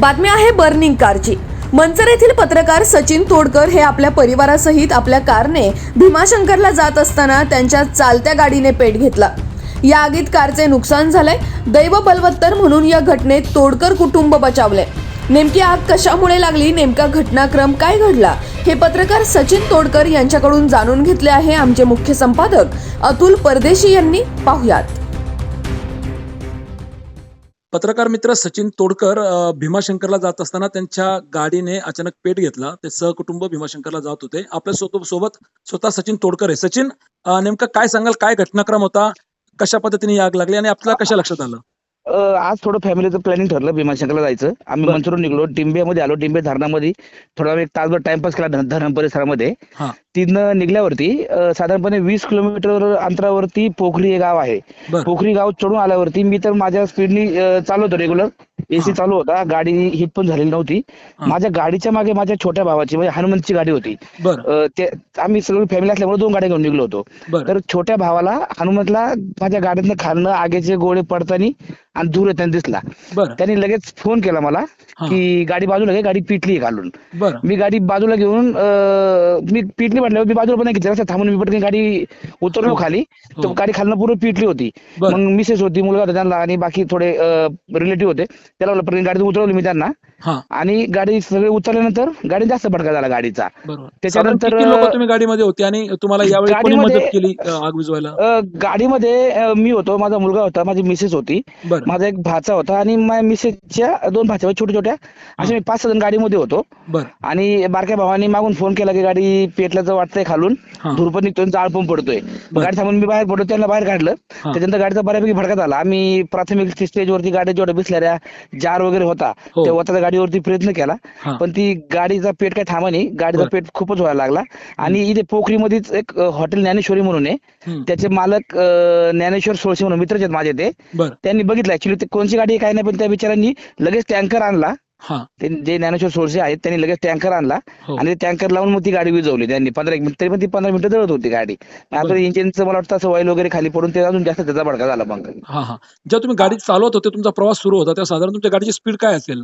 बातमी आहे बर्निंग कारची. मंचर येथील पत्रकार सचिन तोडकर हे आपल्या परिवारासहित आपल्या कारने भीमाशंकरला जात असताना त्यांच्या चालत्या गाडीने पेट घेतला. या आगीत कारचे नुकसान झालंय. दैव बलवत्तर म्हणून या घटनेत तोडकर कुटुंब बचावले नेमकी आग कशामुळे लागली? नेमका घटनाक्रम काय घडला? हे पत्रकार सचिन तोडकर यांच्याकडून जाणून घेतले आहे आमचे मुख्य संपादक अतुल परदेशी यांनी. पाहुयात. पत्रकार मित्र सचिन तोडकर भीमाशंकरला जात असताना त्यांच्या गाडीने अचानक पेट घेतला. ते सहकुटुंब भीमाशंकरला जात होते. आपल्यासोबत सोबत स्वतः सचिन तोडकर आहे. सचिन नेमकं काय सांगाल? काय घटनाक्रम होता? कशा पद्धतीने आग लागली? आणि आपल्याला कशा लक्षात आलं? आज थोडं फॅमिलीचं प्लॅनिंग ठरलं भीमाशंकरला जायचं. आम्ही. मंचरून निघलो टिंब्यामध्ये आलो टिंबे धरणामध्ये. थोडा वेळ एक तासभर टाइमपास केला धरण परिसरामध्ये. तिथनं निघल्यावरती साधारणपणे वीस किलोमीटर अंतरावरती पोखरी हे गाव आहे. पोखरी गाव चढून आल्यावरती मी तर माझ्या स्पीडनी चालू होतो रेग्युलर एसी. चालू होता. गाडी हिट पण झालेली नव्हती. माझ्या गाडीच्या मागे माझ्या छोट्या भावाची म्हणजे हनुमंतची गाडी होती. ते आम्ही सगळी फॅमिली असल्यामुळे दोन गाड्या घेऊन निघलो होतो. तर छोट्या भावाला हनुमंतला माझ्या गाडीतनं खालनं आगीचे गोळे पडतानी आणि दूर येताना दिसला. बर. त्यांनी लगेच फोन केला मला हा. की गाडी बाजूला घे गाडी पिटली घालून. बर. मी गाडी बाजूला घेऊन अं, मी पिटली म्हटल्यावर मी बाजूला पण नाही घेतली. रस्त्यात थांबून मी पटकन गाडी उतरलो हो. खाली. हो. तर गाडी खालनं पूर्ण पिटली होती. बर. मग मिसेस होती मुलगा होता त्यांना आणि बाकी थोडे रिलेटिव्ह होते. त्याला पटकन गाडीत उतरवली मी त्यांना. हा. आणि गाडी सगळे उतरल्यानंतर गाडी जास्त भडका झाला गाडीचा. बरोबर. त्याच्यानंतर, लोक अ, तुम्ही गाडीमध्ये होते आणि तुम्हाला यावेळी कोणी गाडीमध्ये- मदत केली अ, आग विझवायला? अं, गाडीमध्ये अं, मी होतो माझा मुलगा होता माझी मिसेस होती. बर. माझा एक भाचा होता आणि माझ्या मिसेसच्या दोन भाच्या छोट्या छोट्या. असे मी पाच सहा जण गाडीमध्ये होतो. बर. आणि बारक्या भावाने मागून फोन केला की गाडी पेटल्याचं वाटतंय खालून. हा. धूर पण निघतोय आणि जाळ पण पडतोय. बर. गाडी थांबून मी बाहेर पडतो त्यांना बाहेर काढलं. हा. त्याच्यानंतर गाडीचा बऱ्यापैकी भडका झाला. आम्ही प्राथमिक स्टेजवरती गाड्या जेवढ्या बिसल्याऱ्या जार वगैरे होता हो. तेव्हा त्या गाडीवरती प्रयत्न केला. हा. पण ती गाडीचा पेट काय थांबा नाही गाडीचा बर. पेट खूपच व्हायला लागला. आणि इथे पोखरीमध्येच एक अ, हॉटेल ज्ञानेश्वरी म्हणून आहे. हम्म. त्याचे मालक अ, ज्ञानेश्वर सोळशे म्हणून मित्रच आहेत माझे ते. बर. त्यांनी बघितलं ऍक्च्युली ते कोणची गाडी काय नाही पण त्या बिचारांनी लगेच टँकर आणला. हा. ते जे ज्ञानेश्वर सोळशे आहेत त्यांनी लगेच टँकर आणला. हो. आणि टँकर लावून मग ती गाडी विजवली त्यांनी. पंधरा एक मिनिट तरी पण ती पंधरा मिनिटं जळत होती गाडी. आता. इंजिनचं मला वाटतं असं ऑइल वगैरे खाली पडून ते अजून जास्त त्याचा भडका झाला मग जेव्हा तुम्ही गाडी चालवत होते तुमचा प्रवास सुरू होता तेव्हा साधारण तुमच्या गाडीची स्पीड काय असेल?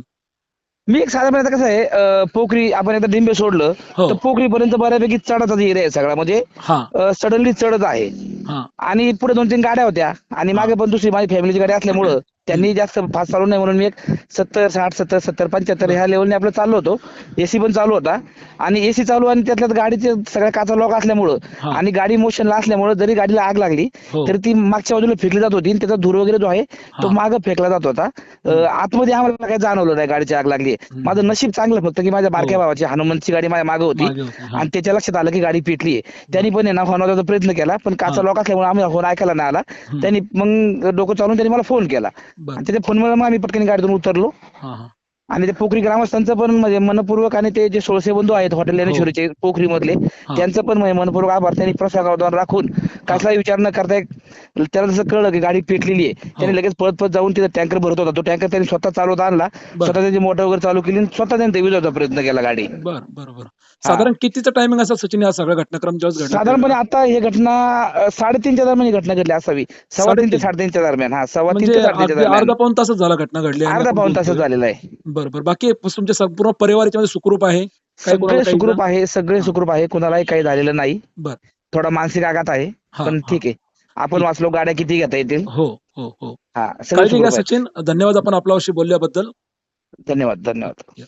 मी एक साधारण आता कसं आहे पोखरी आपण एकदा डिंबे सोडलं हो. तर पोखरीपर्यंत बऱ्यापैकी चढाचा एरिया आहे सगळा. म्हणजे सडनली चढत आहे. आणि पुढे दोन तीन गाड्या होत्या. आणि मागे पण दुसरी माझी फॅमिलीची गाडी असल्यामुळं त्यांनी जास्त फास्ट चालू नाही म्हणून मी एक सत्तर साठ सत्तर सत्तर पंच्याहत्तर ह्या लेवलने आपलं चाललो होतो. एसी पण चालू होता. आणि एसी चालू आणि त्यातल्यात गाडीचे सगळ्या काचा लॉक असल्यामुळं. आणि गाडी मोशनला असल्यामुळं जरी गाडीला आग लागली हो. तर ती मागच्या बाजूला फेकली जात होती. त्याचा धूर वगैरे जो आहे तो. मागं फेकला जात होता. आतमध्ये आम्हाला काही जाणवलं नाही गाडीची आग लागली. माझं नशीब चांगलं फक्त की माझ्या बारक्या हो. भावाची हनुमंतची गाडी माझ्या मागे होती. आणि त्याच्या लक्षात आलं की गाडी पेटली त्यांनी पण ना होण्याचा प्रयत्न केला पण काचा हा. लॉक असल्यामुळे आम्ही फोन ऐकायला नाही आला. त्यांनी मग डोकं चालून त्यांनी मला फोन केला. बर. आणि त्याच्या फोनमुळे मग आम्ही पटकन गाडीतून उतरलो. हा हा. आणि ते पोखरी ग्रामस्थांचं पण म्हणजे मनपूर्वक आणि ते जे सोळसे बंधू आहेत हॉटेल ज्ञानेश्वरीचे पोखरी मधले हा. त्यांचं पण म्हणजे मनपूर्वक आभार त्यांनी प्रशासनावर राखून कसलाही विचार न करता त्याला जसं कळलं की गाडी पेटलेली आहे त्यांनी लगेच पळत पळत जाऊन तिथं टँकर भरत होता. तो टँकर त्यांनी स्वतः चालवता आणला. स्वतः त्याची मोटर वगैरे चालू केली आणि स्वतः त्यांनी ते विजवचा प्रयत्न केला गाडी. बर बर बर. साधारण कितीचं टायमिंग असेल सचिन या सगळ्या घटनाक्रम साधारणपणे आता ही घटना साडेतीनच्या दरम्यान ही घटना घडली असावी. सव्वा तीन ते साडेतीन? साडेतीनच्या दरम्यान हा सव्वा तीन म्हणजे ते साडेतीनच्या अर्धा दरम्यान. अर्धा पाऊन तासच झाला घटना घडली अर्धा पाऊन. तासच झालेला आहे. बरं बरं बाकी तुमचे संपूर्ण परिवार याच्यामध्ये सुखरूप आहे? कोणाला सगळे काही सुखरूप? आहे सगळे सुखरूप आहे कुणालाही काही झालेलं नाही. बर. थोडा मानसिक आघात आहे हा, पण हा. ठीक आहे. आपण वाचलो गाड्या किती घेता येतील? हो हो हो. हा सगळे काळजी घ्या सुखरूप आहेत. सचिन. धन्यवाद आपण आपल्याशी बोलल्याबद्दल. धन्यवाद धन्यवाद.